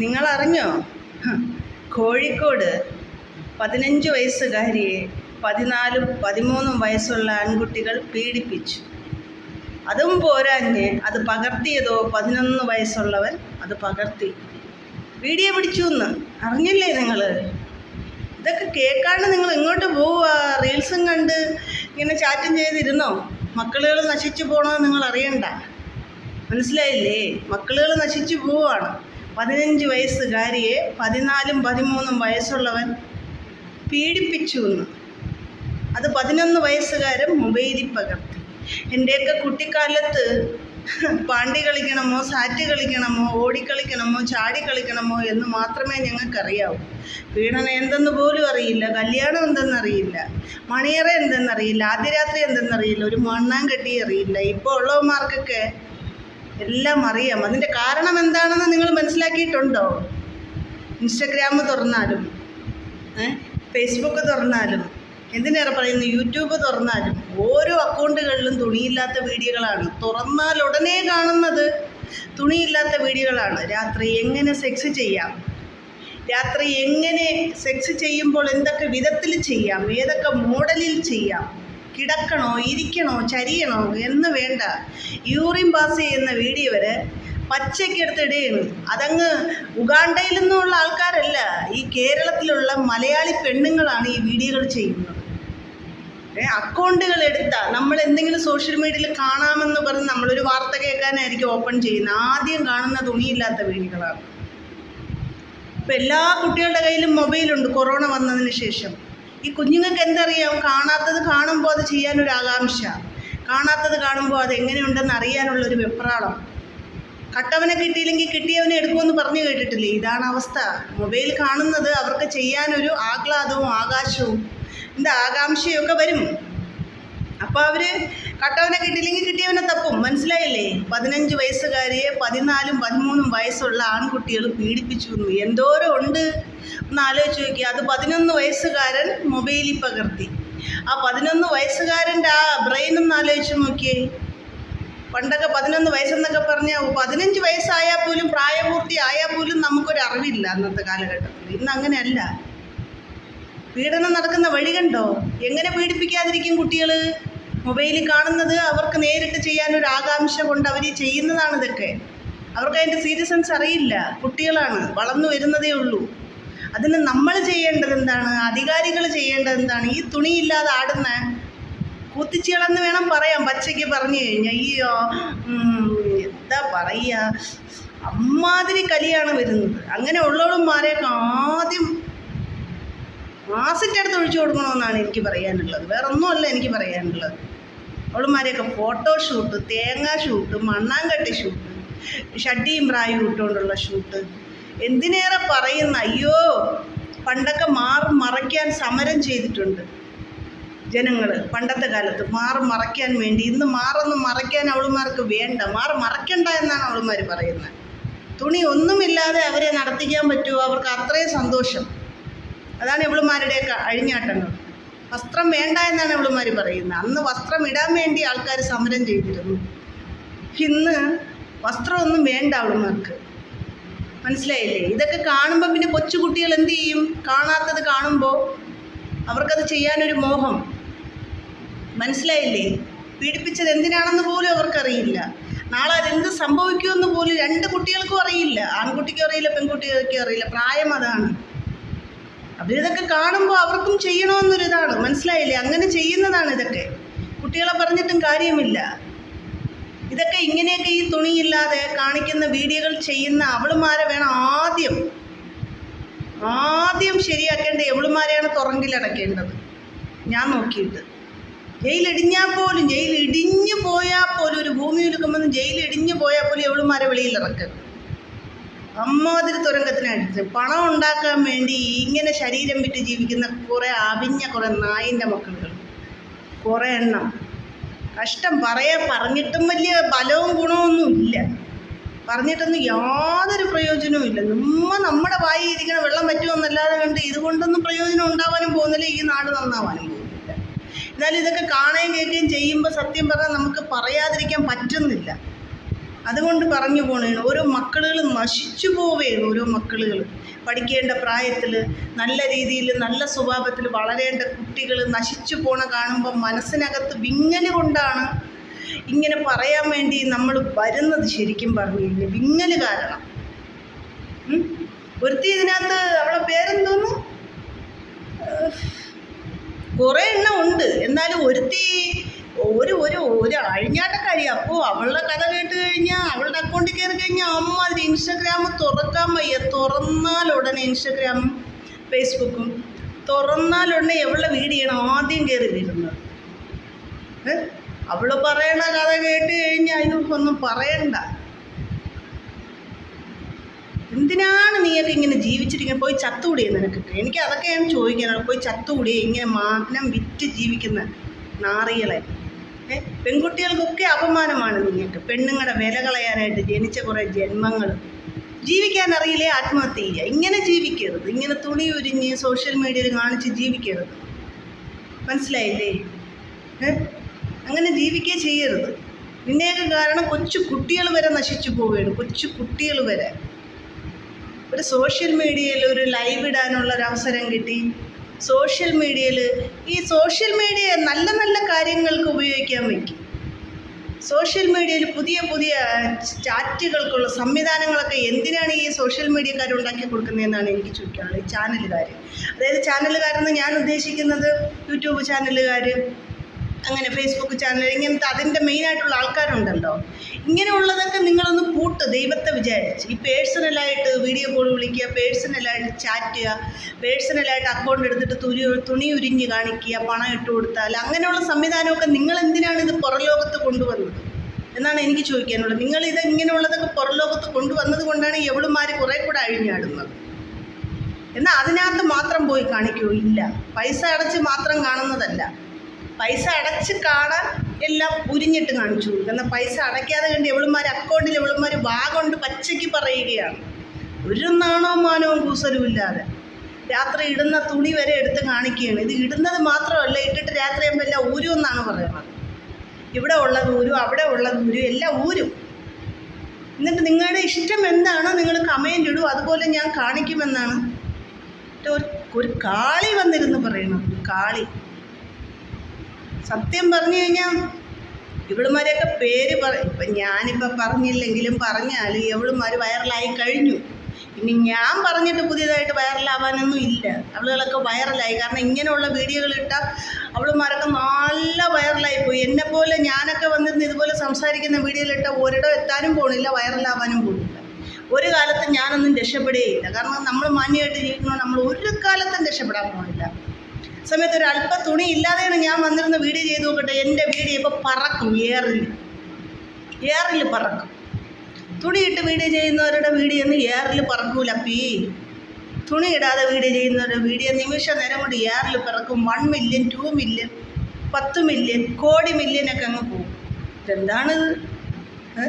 നിങ്ങൾ അറിഞ്ഞോ കോഴിക്കോട് പതിനഞ്ച് വയസ്സുകാരിയെ പതിനാലും പതിമൂന്നും വയസ്സുള്ള ആൺകുട്ടികൾ പീഡിപ്പിച്ചു. അതും പോരാഞ്ഞ് അത് പകർത്തിയതോ പതിനൊന്ന് വയസ്സുള്ളവൻ അത് പകർത്തി. വീഡിയോ പിടിച്ചു എന്ന് അറിഞ്ഞില്ലേ നിങ്ങൾ ഇതൊക്കെ കേൾക്കാണ്ട് നിങ്ങൾ ഇങ്ങോട്ട് പോവുക. റീൽസും കണ്ട് ഇങ്ങനെ ചാറ്റും ചെയ്തിരുന്നോ? മക്കളുകൾ നശിച്ചു പോകണമെന്ന് നിങ്ങൾ അറിയണ്ട. മനസ്സിലായില്ലേ? മക്കളുകൾ നശിച്ചു പോവാണ്. പതിനഞ്ച് വയസ്സുകാരിയെ പതിനാലും പതിമൂന്നും വയസ്സുള്ളവൻ പീഡിപ്പിച്ചു എന്ന് അത് പതിനൊന്ന് വയസ്സുകാരൻ മൊബൈലിൽ പകർത്തി. എന്റെയൊക്കെ കുട്ടിക്കാലത്ത് പാണ്ടി കളിക്കണമോ സാറ്റ് കളിക്കണമോ ഓടിക്കളിക്കണമോ ചാടി കളിക്കണമോ എന്ന് മാത്രമേ ഞങ്ങൾക്കറിയാവൂ. പീഡനം എന്തെന്ന് പോലും അറിയില്ല കല്യാണം എന്തെന്നറിയില്ല മണിയറ എന്തെന്നറിയില്ല ആദ്യരാത്രി എന്തെന്നറിയില്ല ഒരു മണ്ണാൻ കെട്ടി അറിയില്ല. ഇപ്പോൾ ഉള്ളവന്മാർക്കൊക്കെ എല്ലാം അറിയാം. അതിന്റെ കാരണം എന്താണെന്ന് നിങ്ങൾ മനസ്സിലാക്കിയിട്ടുണ്ടോ? ഇൻസ്റ്റഗ്രാം തുറന്നാലും ഫേസ്ബുക്ക് തുറന്നാലും എന്തിനേറെ പറയുന്നു? യൂട്യൂബ് തുറന്നാലും ഓരോ അക്കൗണ്ടുകളിലും തുണിയില്ലാത്ത വീഡിയോകളാണ്. തുറന്നാൽ ഉടനെ കാണുന്നത് തുണിയില്ലാത്ത വീഡിയോകളാണ്. രാത്രി എങ്ങനെ സെക്സ് ചെയ്യാം? രാത്രി എങ്ങനെ സെക്സ് ചെയ്യുമ്പോൾ എന്തൊക്കെ വിധത്തിൽ ചെയ്യാം? ഏതൊക്കെ മോഡലിൽ ചെയ്യാം? കിടക്കണോ ഇരിക്കണോ ചരിയണോ എന്ന് വേണ്ട. യൂറിൻ പാസ് ചെയ്യുന്ന വീഡിയോ വരെ പച്ചയ്ക്കെടുത്തിടുകയാണ് അതങ്ങ് ഉഗാണ്ടയിൽ നിന്നുള്ള ആൾക്കാരല്ല ഈ കേരളത്തിലുള്ള മലയാളി പെണ്ണുങ്ങളാണ് ഈ വീഡിയോകൾ ചെയ്യുന്നത്. അക്കൗണ്ടുകൾ എടുത്താൽ നമ്മൾ എന്തെങ്കിലും സോഷ്യൽ മീഡിയയിൽ കാണാമെന്ന് പറഞ്ഞ് നമ്മളൊരു വാർത്ത കേൾക്കാനായിരിക്കും ഓപ്പൺ ചെയ്യുന്നത്. ആദ്യം കാണുന്ന തുണിയില്ലാത്ത വീഡിയോകളാണ് ഇപ്പം എല്ലാ കുട്ടികളുടെ കയ്യിലും മൊബൈലുണ്ട് കൊറോണ വന്നതിന് ശേഷം. ഈ കുഞ്ഞുങ്ങൾക്ക് എന്തറിയാം? കാണാത്തത് കാണുമ്പോൾ അത് ചെയ്യാനൊരു ആകാംക്ഷ. കാണാത്തത് കാണുമ്പോൾ അത് എങ്ങനെയുണ്ടെന്ന് അറിയാനുള്ളൊരു വെപ്രാളം. കട്ടവനെ കിട്ടിയില്ലെങ്കിൽ കിട്ടിയവനെ എടുക്കുമെന്ന് പറഞ്ഞു കേട്ടിട്ടില്ലേ? ഇതാണ് അവസ്ഥ. മൊബൈൽ കാണുന്നത് അവർക്ക് ചെയ്യാനൊരു ആഹ്ലാദവും ആകാശവും. എന്താ? ആകാംക്ഷയൊക്കെ വരും. അപ്പോൾ അവർ കട്ടവനെ കിട്ടിയില്ലെങ്കിൽ കിട്ടിയവനെ തപ്പും. മനസ്സിലായില്ലേ? പതിനഞ്ച് വയസ്സുകാരിയെ പതിനാലും പതിമൂന്നും വയസ്സുള്ള ആൺകുട്ടികൾ പീഡിപ്പിച്ചു എന്തോരം ഉണ്ട്. ഒന്ന് ആലോചിച്ച് നോക്കി. അത് പതിനൊന്ന് വയസ്സുകാരൻ മൊബൈലിൽ പകർത്തി. ആ പതിനൊന്ന് വയസ്സുകാരന്റെ ആ ബ്രെയിൻ ഒന്ന് ആലോചിച്ച് നോക്കിയേ. പണ്ടൊക്കെ പതിനൊന്ന് വയസ്സെന്നൊക്കെ പറഞ്ഞാൽ പതിനഞ്ച് വയസ്സായാൽ പോലും പ്രായപൂർത്തി ആയാൽ പോലും നമുക്കൊരു അറിവില്ല അന്നത്തെ കാലഘട്ടത്തിൽ. ഇന്ന് അങ്ങനെയല്ല. പീഡനം നടക്കുന്ന വഴി കണ്ടോ? എങ്ങനെ പീഡിപ്പിക്കാതിരിക്കും കുട്ടികൾ മൊബൈലിൽ കാണുന്നത് അവർക്ക് നേരിട്ട് ചെയ്യാനൊരു ആകാംക്ഷ കൊണ്ട് അവർ ചെയ്യുന്നതാണ് ഇതൊക്കെ അവർക്ക് അതിന്റെ സീരിയസ്നെസ് അറിയില്ല. കുട്ടികളാണ് വളർന്നു വരുന്നതേ ഉള്ളൂ. അതിന് നമ്മൾ ചെയ്യേണ്ടത് എന്താണ്? അധികാരികൾ ചെയ്യേണ്ടത് എന്താണ്? ഈ തുണിയില്ലാതെ ആടുന്ന കൂത്തിച്ചിളന്ന് വേണം പറയാം പച്ചയ്ക്ക് പറഞ്ഞു കഴിഞ്ഞാൽ ഉം, എന്താ പറയുക അമ്മാതിരി കലിയാണ് വരുന്നത്. അങ്ങനെ ഉള്ളവളുമാരെയൊക്കെ ആദ്യം ആസിന്റെ അടുത്ത് ഒഴിച്ചു കൊടുക്കണമെന്നാണ് എനിക്ക് പറയാനുള്ളത്. വേറെ ഒന്നുമല്ല എനിക്ക് പറയാനുള്ളത്. അവളുമാരെയൊക്കെ ഫോട്ടോ ഷൂട്ട് തേങ്ങാ ഷൂട്ട് മണ്ണാങ്കട്ടി ഷൂട്ട് ഷഡ്ഡിയും പ്രായം ഇട്ടുകൊണ്ടുള്ള ഷൂട്ട് എന്തിനേറെ പറയുന്ന അയ്യോ പണ്ടൊക്കെ മാറും മറയ്ക്കാൻ സമരം ചെയ്തിട്ടുണ്ട് ജനങ്ങൾ പണ്ടത്തെ കാലത്ത് മാറും മറയ്ക്കാൻ വേണ്ടി. ഇന്ന് മാറൊന്ന് മറയ്ക്കാൻ അവളുമാർക്ക് വേണ്ട. മാറ് മറയ്ക്കണ്ട എന്നാണ് അവളുമാർ പറയുന്നത്. തുണി ഒന്നുമില്ലാതെ അവരെ നടത്തിക്കാൻ പറ്റുമോ? അവർക്ക് അത്രയും സന്തോഷം. അതാണ് ഇവളുമാരുടെയൊക്കെ അഴിഞ്ഞാട്ടങ്ങൾ. വസ്ത്രം വേണ്ട എന്നാണ് ഇവളുമാർ പറയുന്നത്. അന്ന് വസ്ത്രം ഇടാൻ വേണ്ടി ആൾക്കാർ സമരം ചെയ്തിരുന്നു. ഇന്ന് വസ്ത്രമൊന്നും വേണ്ട അവളുമാർക്ക്. മനസ്സിലായില്ലേ? ഇതൊക്കെ കാണുമ്പോൾ പിന്നെ കൊച്ചുകുട്ടികൾ എന്ത് ചെയ്യും? കാണാത്തത് കാണുമ്പോൾ അവർക്കത് ചെയ്യാനൊരു മോഹം. മനസ്സിലായില്ലേ? പീഡിപ്പിച്ചത് എന്തിനാണെന്ന് പോലും അവർക്കറിയില്ല. നാളെ അതെന്ത് സംഭവിക്കുമെന്ന് പോലും രണ്ട് കുട്ടികൾക്കും അറിയില്ല. ആൺകുട്ടിക്കും അറിയില്ല പെൺകുട്ടികൾക്കും അറിയില്ല. പ്രായം അതാണ്. അവരിതൊക്കെ കാണുമ്പോൾ അവർക്കും ചെയ്യണമെന്നൊരിതാണ്. മനസ്സിലായില്ലേ? അങ്ങനെ ചെയ്യുന്നതാണ് ഇതൊക്കെ. കുട്ടികളെ പറഞ്ഞിട്ടും കാര്യമില്ല. ഇതൊക്കെ ഇങ്ങനെയൊക്കെ ഈ തുണിയില്ലാതെ കാണിക്കുന്ന വീഡിയോകൾ ചെയ്യുന്ന അവളുമാരെ വേണം ആദ്യം ആദ്യം ശരിയാക്കേണ്ട എവളുമാരെയാണ് തുറങ്കിലടക്കേണ്ടത് ഞാൻ നോക്കിയിട്ട്. ജയിലിടിഞ്ഞാൽ പോലും ജയിലിടിഞ്ഞു പോയാൽ പോലും ഒരു ഭൂമി ഒരുക്കുമ്പോൾ ജയിലിടിഞ്ഞു പോയാൽ പോലും എവളുമാരെ വെളിയിൽ ഇറക്കരുത്. അമ്മാതിരി തുരങ്കത്തിനടുത്ത് പണം ഉണ്ടാക്കാൻ വേണ്ടി ഇങ്ങനെ ശരീരം വിട്ട് ജീവിക്കുന്ന കുറേ അവിഞ്ഞ കുറേ നായിന്റെ മക്കളുകൾ കുറേ എണ്ണം. കഷ്ടം പറയാ പറഞ്ഞിട്ടും വലിയ ബലവും ഗുണമൊന്നും ഇല്ല. പറഞ്ഞിട്ടൊന്നും യാതൊരു പ്രയോജനവും ഇല്ല. നമ്മ നമ്മുടെ വായി ഇരിക്കണം വെള്ളം പറ്റുമെന്നല്ലാതെ കണ്ട് ഇതുകൊണ്ടൊന്നും പ്രയോജനം ഉണ്ടാവാനും പോകുന്നില്ല ഈ നാട് നന്നാവാനും പോകുന്നില്ല. എന്നാലും ഇതൊക്കെ കാണുകയും കേൾക്കുകയും ചെയ്യുമ്പോൾ സത്യം പറഞ്ഞാൽ നമുക്ക് പറയാതിരിക്കാൻ പറ്റുന്നില്ല. അതുകൊണ്ട് പറഞ്ഞു പോണേണ്. ഓരോ മക്കളുകൾ നശിച്ചു പോവുകയാണ് ഓരോ മക്കളുകൾ പഠിക്കേണ്ട പ്രായത്തിൽ നല്ല രീതിയിൽ നല്ല സ്വഭാവത്തിൽ വളരേണ്ട കുട്ടികൾ നശിച്ചു പോണ കാണുമ്പോൾ മനസ്സിനകത്ത് വിങ്ങൽ കൊണ്ടാണ് ഇങ്ങനെ പറയാൻ വേണ്ടി നമ്മൾ വരുന്നത് ശരിക്കും പറഞ്ഞു കഴിഞ്ഞാൽ വിങ്ങൽ കാരണം? ഒരുത്തി ഇതിനകത്ത് അവളെ പേരെന്തോന്നു? കുറേ എണ്ണം ഉണ്ട്. എന്നാലും ഒരുത്തി ഒരു ഒരു ഒരു അഴിഞ്ഞാട്ടക്കാരി അപ്പോൾ അവളുടെ കഥ കേട്ട് കഴിഞ്ഞാൽ അവളുടെ അക്കൗണ്ടിൽ കയറി കഴിഞ്ഞാൽ അമ്മ അതിന് ഇൻസ്റ്റഗ്രാം തുറക്കാൻ വയ്യ. തുറന്നാൽ ഉടനെ ഇൻസ്റ്റഗ്രാമും ഫേസ്ബുക്കും തുറന്നാൽ ഉടനെ എവളുടെ വീഡിയോ ആണ് ആദ്യം കയറി വരുന്നത്. അവൾ പറയണ കഥ കേട്ട് കഴിഞ്ഞാൽ അതിനൊന്നും പറയണ്ട. എന്തിനാണ് നീയൊക്കെ ഇങ്ങനെ ജീവിച്ചിരിക്കുന്നത് പോയി ചത്തുകൂടിയേ നിനക്കിട്ട് എനിക്ക് അതൊക്കെയാണ് ചോദിക്കാനുള്ളത്. പോയി ചത്തുകൂടിയേ ഇങ്ങനെ മാനം വിറ്റ് ജീവിക്കുന്ന നാറികളെ. പെൺകുട്ടികൾക്കൊക്കെ അപമാനമാണ് നിങ്ങൾക്ക് പെണ്ണുങ്ങളുടെ വില കളയാനായിട്ട് ജനിച്ച കുറേ ജന്മങ്ങൾ. ജീവിക്കാൻ അറിയില്ലേ? ആത്മഹത്യ ചെയ്യുക ഇങ്ങനെ ജീവിക്കരുത്. ഇങ്ങനെ തുണി ഉരിഞ്ഞ് സോഷ്യൽ മീഡിയയിൽ കാണിച്ച് ജീവിക്കരുത്. മനസ്സിലായില്ലേ? അങ്ങനെ ജീവിക്കുക ചെയ്യരുത്. നിന്നെയൊക്കെ കാരണം കൊച്ചു കുട്ടികൾ വരെ നശിച്ചു പോവുകയാണ്. കൊച്ചു കുട്ടികൾ വരെ. ഒരു സോഷ്യൽ മീഡിയയിൽ ഒരു ലൈവ് ഇടാനുള്ള ഒരു അവസരം കിട്ടി. സോഷ്യൽ മീഡിയയിൽ ഈ സോഷ്യൽ മീഡിയ നല്ല നല്ല കാര്യങ്ങൾക്ക് ഉപയോഗിക്കാൻ വയ്ക്കും സോഷ്യൽ മീഡിയയിൽ പുതിയ പുതിയ ചാറ്റുകൾക്കുള്ള സംവിധാനങ്ങളൊക്കെ എന്തിനാണ് ഈ സോഷ്യൽ മീഡിയക്കാർ ഉണ്ടാക്കി കൊടുക്കുന്നതെന്നാണ് എനിക്ക് ചോദിക്കാനുള്ളത്. ഈ ചാനലുകാർ അതായത് ചാനലുകാരെന്ന് ഞാൻ ഉദ്ദേശിക്കുന്നത് യൂട്യൂബ് ചാനലുകാർ അങ്ങനെ ഫേസ്ബുക്ക് ചാനൽ ഇങ്ങനത്തെ അതിന്റെ മെയിനായിട്ടുള്ള ആൾക്കാരുണ്ടല്ലോ. ഇങ്ങനെയുള്ളതൊക്കെ നിങ്ങളൊന്ന് പൂട്ട് ദൈവത്തെ വിചാരിച്ച്. ഈ പേഴ്സണലായിട്ട് വീഡിയോ കോൾ വിളിക്കുക പേഴ്സണലായിട്ട് ചാറ്റ് ചെയ്യുക പേഴ്സണലായിട്ട് അക്കൗണ്ട് എടുത്തിട്ട് തുണി തുണി ഉരിഞ്ഞ് കാണിക്കുക പണം ഇട്ട് കൊടുത്താൽ അങ്ങനെയുള്ള സംവിധാനമൊക്കെ നിങ്ങൾ എന്തിനാണ് ഇത് പുറലോകത്ത് കൊണ്ടുവന്നത്? എന്നാണ് എനിക്ക് ചോദിക്കാനുള്ളത്. നിങ്ങൾ ഇത് ഇങ്ങനെയുള്ളതൊക്കെ പുറലോകത്ത് കൊണ്ടുവന്നത് കൊണ്ടാണ് എവളുമാർ കുറേ കൂടെ അഴിഞ്ഞാടുന്നത്. എന്നാൽ അതിനകത്ത് മാത്രം പോയി കാണിക്കൂ? ഇല്ല. പൈസ അടച്ച് മാത്രം കാണുന്നതല്ല. പൈസ അടച്ച് കാണാൻ എല്ലാം ഉരിഞ്ഞിട്ട് കാണിച്ചു കൊടുക്കും. പൈസ അടയ്ക്കാതെ കണ്ട് എവളുമാർ അക്കൗണ്ടിൽ എവളുമാർ വാഗുണ്ട് പച്ചയ്ക്ക് പറയുകയാണ്. ഒരു നാണവും മാനവും കൂസലും ഇല്ലാതെ. രാത്രി ഇടുന്ന തുണി വരെ എടുത്ത് കാണിക്കുകയാണ്. ഇത് ഇടുന്നത് മാത്രമല്ല ഇട്ടിട്ട് രാത്രി ആകുമ്പോൾ എല്ലാം ഊരും എന്നാണ് പറയുന്നത്. ഇവിടെ ഉള്ളത് ഊരും അവിടെ ഉള്ളത് ഊരും എല്ലാം ഊരും. എന്നിട്ട് നിങ്ങളുടെ ഇഷ്ടം എന്താണോ നിങ്ങൾ കമന്റ് ഇടും. അതുപോലെ ഞാൻ കാണിക്കുമെന്നാണ്. ഒരു കാളി വന്നിരുന്നു പറയണം. കാളി. സത്യം പറഞ്ഞു കഴിഞ്ഞാൽ ഇവളുമാരെയൊക്കെ പേര് പറ ഇപ്പം ഞാനിപ്പോൾ പറഞ്ഞില്ലെങ്കിലും പറഞ്ഞാലും ഇവളുമാർ വൈറലായി കഴിഞ്ഞു. ഇനി ഞാൻ പറഞ്ഞിട്ട് പുതിയതായിട്ട് വൈറലാവാനൊന്നും ഇല്ല. അവളുകളൊക്കെ വൈറലായി. കാരണം ഇങ്ങനെയുള്ള വീഡിയോകൾ ഇട്ടാൽ അവളുമാരൊക്കെ നല്ല വൈറലായി പോയി. എന്നെപ്പോലെ ഞാനൊക്കെ വന്നിരുന്ന് ഇതുപോലെ സംസാരിക്കുന്ന വീഡിയോയിലിട്ടാൽ ഒരിടം എത്താനും പോണില്ല വൈറലാവാനും പോണില്ല. ഒരു കാലത്തും ഞാനൊന്നും രക്ഷപ്പെടുകയില്ല. കാരണം നമ്മൾ മാന്യമായിട്ട് ജീവിക്കണം നമ്മൾ ഒരു കാലത്തും രക്ഷപ്പെടാൻ പോണില്ല. സമയത്ത് ഒരു അല്പ തുണി ഇല്ലാതെയാണ് ഞാൻ വന്നിരുന്ന വീഡിയോ ചെയ്ത് നോക്കട്ടെ. എന്റെ വീഡിയോ ഇപ്പോൾ പറക്കും ഏറിൽ ഏറിൽ പറക്കും. തുണിയിട്ട് വീഡിയോ ചെയ്യുന്നവരുടെ വീഡിയോ ഒന്നും ഏറിൽ പറക്കൂല പീ. ഇടാതെ വീഡിയോ ചെയ്യുന്നവരുടെ വീഡിയോ നിമിഷ നേരം കൊണ്ട് ഏറിൽ പറക്കും. വൺ മില്യൺ ടു മില്യൺ പത്ത് മില്യൺ കോടി മില്യനൊക്കെ അങ്ങ് പോകും. ഇതെന്താണിത്? ഏ?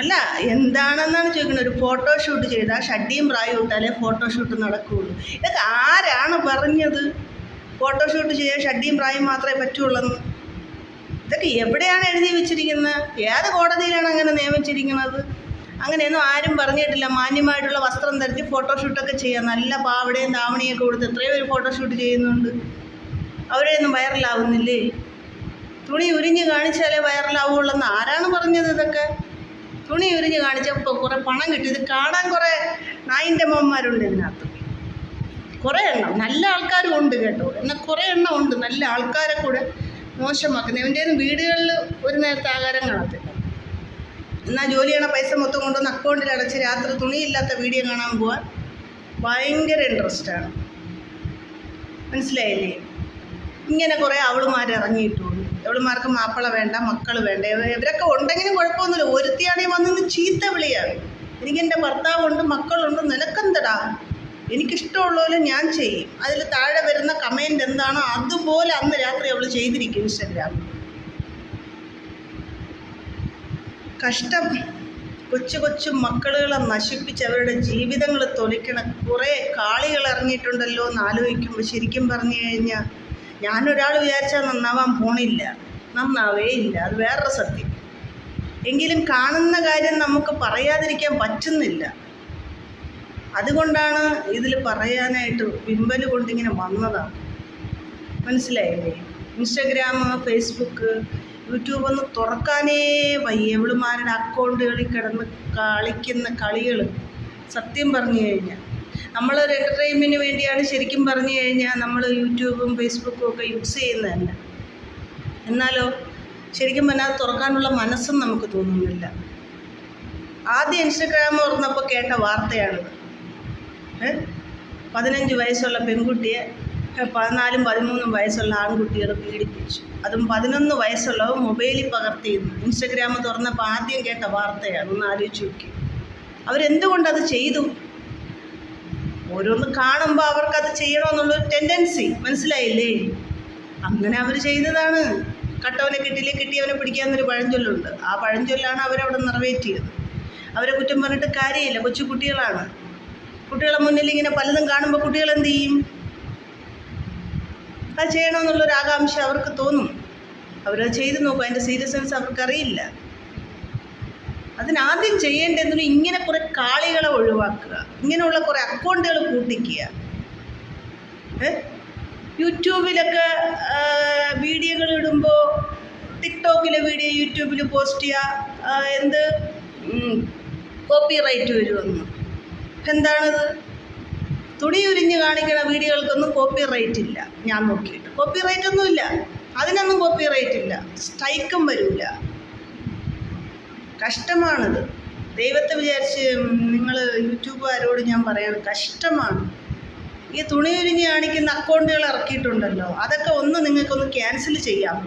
അല്ല എന്താണെന്നാണ് ചോദിക്കുന്നത്? ഒരു ഫോട്ടോഷൂട്ട് ചെയ്താൽ ഷഡ്ഡിയും പ്രായം ഇട്ടാലേ ഫോട്ടോഷൂട്ട് നടക്കുകയുള്ളൂ ഇതൊക്കെ ആരാണ് പറഞ്ഞത്? ഫോട്ടോഷൂട്ട് ചെയ്യാൻ ഷഡ്ഡിയും പ്രായം മാത്രമേ പറ്റുള്ളൂ ഇതൊക്കെ എവിടെയാണ് എഴുതി വെച്ചിരിക്കുന്നത്? ഏത് കോടതിയിലാണ് അങ്ങനെ നിയമിച്ചിരിക്കുന്നത്? അങ്ങനെയൊന്നും ആരും പറഞ്ഞിട്ടില്ല. മാന്യമായിട്ടുള്ള വസ്ത്രം ധരിച്ച് ഫോട്ടോഷൂട്ടൊക്കെ ചെയ്യാം. നല്ല പാവടയും താവണിയൊക്കെ കൊടുത്ത് എത്രയോ പേര് ഫോട്ടോഷൂട്ട് ചെയ്യുന്നുണ്ട്. അവരെയൊന്നും വൈറലാവുന്നില്ലേ തുണി ഉരിഞ്ഞ് കാണിച്ചാലേ വൈറലാവുള്ളൂ എന്ന് ആരാണ് പറഞ്ഞത് ഇതൊക്കെ? തുണി ഉരിഞ്ഞ് കാണിച്ചപ്പോൾ കുറേ പണം കിട്ടി. ഇത് കാണാൻ കുറേ നായിന്റെ മോന്മാരുണ്ട് ഇതിനകത്ത്. കുറേ എണ്ണം. നല്ല ആൾക്കാരും ഉണ്ട് കേട്ടോ. എന്നാൽ കുറേ എണ്ണം ഉണ്ട്. നല്ല ആൾക്കാരെ കൂടെ മോശമാക്കുന്നത് ഇവന്റെ വീടുകളിൽ ഒരു നേരത്തെ ആഹാരം കാണത്തില്ല. എന്നാൽ ജോലി ചെയ്യണ പൈസ മൊത്തം കൊണ്ടുവന്ന് അക്കൗണ്ടിൽ അടച്ച് രാത്രി തുണിയില്ലാത്ത വീഡിയോ കാണാൻ പോവാൻ ഭയങ്കര ഇൻട്രസ്റ്റാണ് മനസ്സിലായില്ലേ? ഇങ്ങനെ കുറേ അവളുമാർ ഇറങ്ങിയിട്ടുണ്ട് അവളുമാർക്ക് മാപ്പിള വേണ്ട മക്കൾ വേണ്ട ഇവ- ഇവരൊക്കെ ഉണ്ടെങ്കിലും കുഴപ്പമൊന്നുമില്ല. ഒരുത്തിയാണെങ്കിൽ വന്നിന്ന് ചീത്ത വിളിയാണ്. എനിക്ക് എന്റെ ഭർത്താവുണ്ട് മക്കളുണ്ട് നിനക്കെന്തടാ? എനിക്കിഷ്ടമുള്ള പോലെ ഞാൻ ചെയ്യും. അതിൽ താഴെ വരുന്ന കമന്റ് എന്താണോ? അതുപോലെ അന്ന് രാത്രി അവൾ ചെയ്തിരിക്കും ഇൻസ്റ്റഗ്രാം കഷ്ടം. കൊച്ചു കൊച്ചു മക്കളുകളെ നശിപ്പിച്ച് അവരുടെ ജീവിതങ്ങൾ തൊലിക്കണ കുറേ കാളികൾ ഇറങ്ങിയിട്ടുണ്ടല്ലോ എന്ന് ആലോചിക്കുമ്പോൾ ശരിക്കും പറഞ്ഞു കഴിഞ്ഞാൽ ഞാനൊരാൾ വിചാരിച്ചാൽ നന്നാവാൻ പോണില്ല. നന്നാവേ ഇല്ല. അത് വേറൊരു സത്യം. എങ്കിലും കാണുന്ന കാര്യം നമുക്ക് പറയാതിരിക്കാൻ പറ്റുന്നില്ല. അതുകൊണ്ടാണ് ഇതിൽ പറയാനായിട്ട് വിമ്പൽ കൊണ്ടിങ്ങനെ വന്നതാണ് മനസ്സിലായില്ലേ? ഇൻസ്റ്റഗ്രാം ഫേസ്ബുക്ക് യൂട്യൂബ് ഒന്ന് തുറക്കാനേ വയ്യ. എവിളുമാരുടെ അക്കൗണ്ടുകളിൽ കിടന്ന് കളിക്കുന്ന കളികൾ സത്യം പറഞ്ഞു കഴിഞ്ഞാൽ നമ്മളൊരു എന്റർടൈൻമെന്റിന് വേണ്ടിയാണ് ശരിക്കും പറഞ്ഞു കഴിഞ്ഞാൽ നമ്മൾ യൂട്യൂബും ഫേസ്ബുക്കും ഒക്കെ യൂസ് ചെയ്യുന്നതല്ല. എന്നാലോ ശരിക്കും പറഞ്ഞാൽ അത് തുറക്കാനുള്ള മനസ്സും നമുക്ക് തോന്നുന്നില്ല. ആദ്യം ഇൻസ്റ്റഗ്രാം തുറന്നപ്പോൾ കേട്ട വാർത്തയാണിത്? പതിനഞ്ച് വയസ്സുള്ള പെൺകുട്ടിയെ പതിനാലും പതിമൂന്നും വയസ്സുള്ള ആൺകുട്ടികളെ പീഡിപ്പിച്ചു. അതും പതിനൊന്ന് വയസ്സുള്ളവ മൊബൈലിൽ പകർത്തിയിരുന്നു. ഇൻസ്റ്റഗ്രാം തുറന്നപ്പോൾ ആദ്യം കേട്ട വാർത്തയാണ്. ഒന്ന് ആലോചിച്ച് നോക്കി അവരെന്തുകൊണ്ടത് ചെയ്തു? ഓരോന്ന് കാണുമ്പോൾ അവർക്കത് ചെയ്യണമെന്നുള്ളൊരു ടെൻഡൻസി മനസ്സിലായില്ലേ? അങ്ങനെ അവർ ചെയ്തതാണ്. കട്ടവനെ കിട്ടിയില്ലേ കിട്ടിയവനെ പിടിക്കാമെന്നൊരു പഴഞ്ചൊല്ലുണ്ട്. ആ പഴഞ്ചൊല്ലാണ് അവരവിടെ നിറവേറ്റിയത്. അവരെ കുറ്റം പറഞ്ഞിട്ട് കാര്യമില്ല. കൊച്ചു കുട്ടികളാണ്. കുട്ടികളെ മുന്നിൽ ഇങ്ങനെ പലതും കാണുമ്പോൾ കുട്ടികൾ എന്ത് ചെയ്യും? അത് ചെയ്യണമെന്നുള്ളൊരു ആകാംക്ഷ അവർക്ക് തോന്നും. അവരത് ചെയ്ത് നോക്കും. അതിന്റെ സീരിയസ്നെസ് അവർക്കറിയില്ല. അതിനാദ്യം ചെയ്യേണ്ടതെന്ന് ഇങ്ങനെ കുറേ കാളികളെ ഒഴിവാക്കുക. ഇങ്ങനെയുള്ള കുറേ അക്കൗണ്ടുകൾ കൂട്ടിക്കുക? യൂട്യൂബിലൊക്കെ വീഡിയോകൾ ഇടുമ്പോൾ ടിക്ടോക്കിലെ വീഡിയോ യൂട്യൂബിൽ പോസ്റ്റ് ചെയ്യുക. എന്ത്? കോപ്പി റൈറ്റ് വരുമെന്ന്. എന്താണത് തുണി ഉരിഞ്ഞ് കാണിക്കണ വീഡിയോകൾക്കൊന്നും കോപ്പി റൈറ്റ് ഇല്ല. ഞാൻ നോക്കിയിട്ട്. കോപ്പി റൈറ്റ് ഒന്നുമില്ല. അതിനൊന്നും കോപ്പി റൈറ്റ് ഇല്ല. സ്ട്രൈക്കും വരില്ല. കഷ്ടമാണിത്. ദൈവത്തെ വിചാരിച്ച് നിങ്ങൾ യൂട്യൂബുകാരോട് ഞാൻ പറയാണ് കഷ്ടമാണ്. ഈ തുണി ഉരിഞ്ഞ് കാണിക്കുന്ന അക്കൗണ്ടുകൾ ഇറക്കിയിട്ടുണ്ടല്ലോ. അതൊക്കെ ഒന്ന് നിങ്ങൾക്കൊന്ന് ക്യാൻസൽ ചെയ്യാമോ?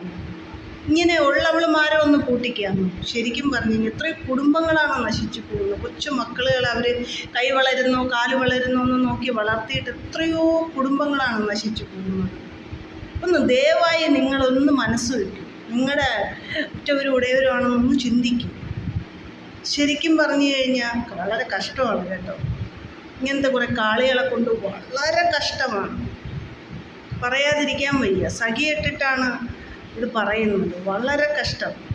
ഇങ്ങനെ ഉള്ളവളുമാരെ ഒന്ന് കൂട്ടിക്കാമോ ശരിക്കും പറഞ്ഞു എത്രയോ കുടുംബങ്ങളാണ് നശിച്ചു പോകുന്നത്. കൊച്ചു മക്കളുകൾ അവർ കൈ വളരുന്നു കാൽ വളരുന്നു എന്ന് നോക്കി വളർത്തിയിട്ട് എത്രയോ കുടുംബങ്ങളാണ് നശിച്ചു പോകുന്നത്. ഒന്ന് ദയവായി നിങ്ങളൊന്ന് മനസ്സ് വയ്ക്കും നിങ്ങളുടെ ഉറ്റവരും ഉടയവരുമാണെന്നൊന്ന് ചിന്തിക്കും. ശരിക്കും പറഞ്ഞു കഴിഞ്ഞാൽ വളരെ കഷ്ടമാണ് കേട്ടോ. ഇങ്ങനത്തെ കുറേ കാളികളെ കൊണ്ട് വളരെ കഷ്ടമാണ്. പറയാതിരിക്കാൻ വയ്യ. സഖിയിട്ടിട്ടാണ് ഇത് പറയുന്നത്. വളരെ കഷ്ടം.